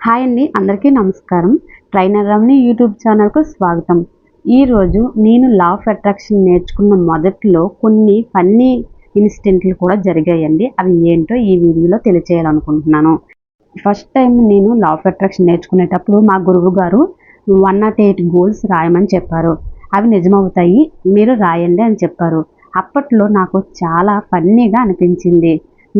Hi అండి అందరికీ నమస్కారం. ట్రైనర్ రమ్ని యూట్యూబ్ ఛానల్కు స్వాగతం. ఈరోజు నేను లా ఆఫ్ అట్రాక్షన్ నేర్చుకున్న మొదట్లో కొన్ని ఫన్నీ ఇన్సిడెంట్లు కూడా జరిగాయండి. అవి ఏంటో ఈ వీడియోలో తెలియచేయాలనుకుంటున్నాను. ఫస్ట్ టైం నేను లా ఆఫ్ అట్రాక్షన్ నేర్చుకునేటప్పుడు మా గురువు గారు వన్ నాట్ ఎయిట్ గోల్స్ రాయమని చెప్పారు. అవి నిజమవుతాయి మీరు రాయండి అని చెప్పారు. అప్పట్లో నాకు చాలా ఫన్నీగా అనిపించింది.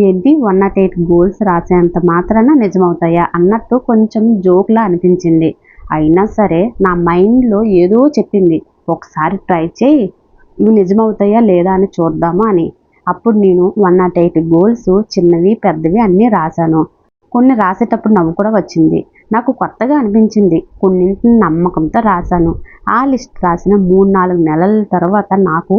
ఏంటి? వన్ నాట్ ఎయిట్ గోల్స్ రాసేంత మాత్రాన నిజమవుతాయా? అన్నట్టు కొంచెం జోక్లా అనిపించింది. అయినా సరే నా మైండ్లో ఏదో చెప్పింది. ఒకసారి ట్రై చేయి. ఇవి నిజమవుతాయా లేదా అని చూద్దామా అని. అప్పుడు నేను వన్ నాట్ ఎయిట్ గోల్స్ చిన్నవి పెద్దవి అన్నీ రాశాను. కొన్ని రాసేటప్పుడు నవ్వు కూడా వచ్చింది. నాకు కొత్తగా అనిపించింది. కొన్నింటిని నమ్మకంతో రాశాను. ఆ లిస్ట్ రాసిన మూడు నాలుగు నెలల తర్వాత నాకు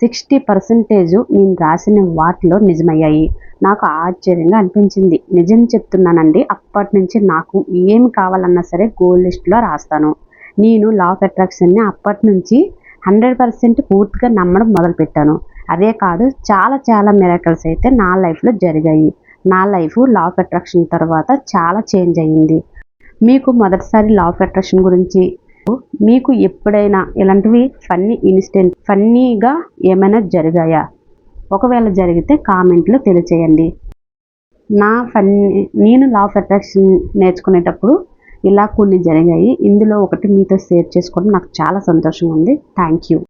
సిక్స్టీ పర్సెంటేజ్ నేను రాసిన వాటిలో నిజమయ్యాయి. నాకు ఆశ్చర్యంగా అనిపించింది. నిజం చెప్తున్నానండి. అప్పటి నుంచి నాకు ఏం కావాలన్నా సరే గోల్ లిస్ట్లో రాస్తాను. నేను లా ఆఫ్ అట్రాక్షన్ని అప్పటి నుంచి హండ్రెడ్ పర్సెంట్ పూర్తిగా నమ్మడం మొదలుపెట్టాను. అదే కాదు చాలా చాలా మిరాకల్స్ అయితే నా లైఫ్లో జరిగాయి. నా లైఫ్ లా ఆఫ్ అట్రాక్షన్ తర్వాత చాలా చేంజ్ అయ్యింది. మీకు మొదటిసారి లా ఆఫ్ అట్రాక్షన్ గురించి మీకు ఎప్పుడైనా ఇలాంటివి ఫన్నీ ఇన్సిడెంట్ ఫన్నీగా ఏమైనా జరిగాయా? ఒకవేళ జరిగితే కామెంట్లో తెలియచేయండి. నా ఫన్నీ నేను లా ఆఫ్ అట్రాక్షన్ నేర్చుకునేటప్పుడు ఇలా కొన్ని జరిగాయి. ఇందులో ఒకటి మీతో షేర్ చేసుకోవడం నాకు చాలా సంతోషంగా ఉంది. Thank you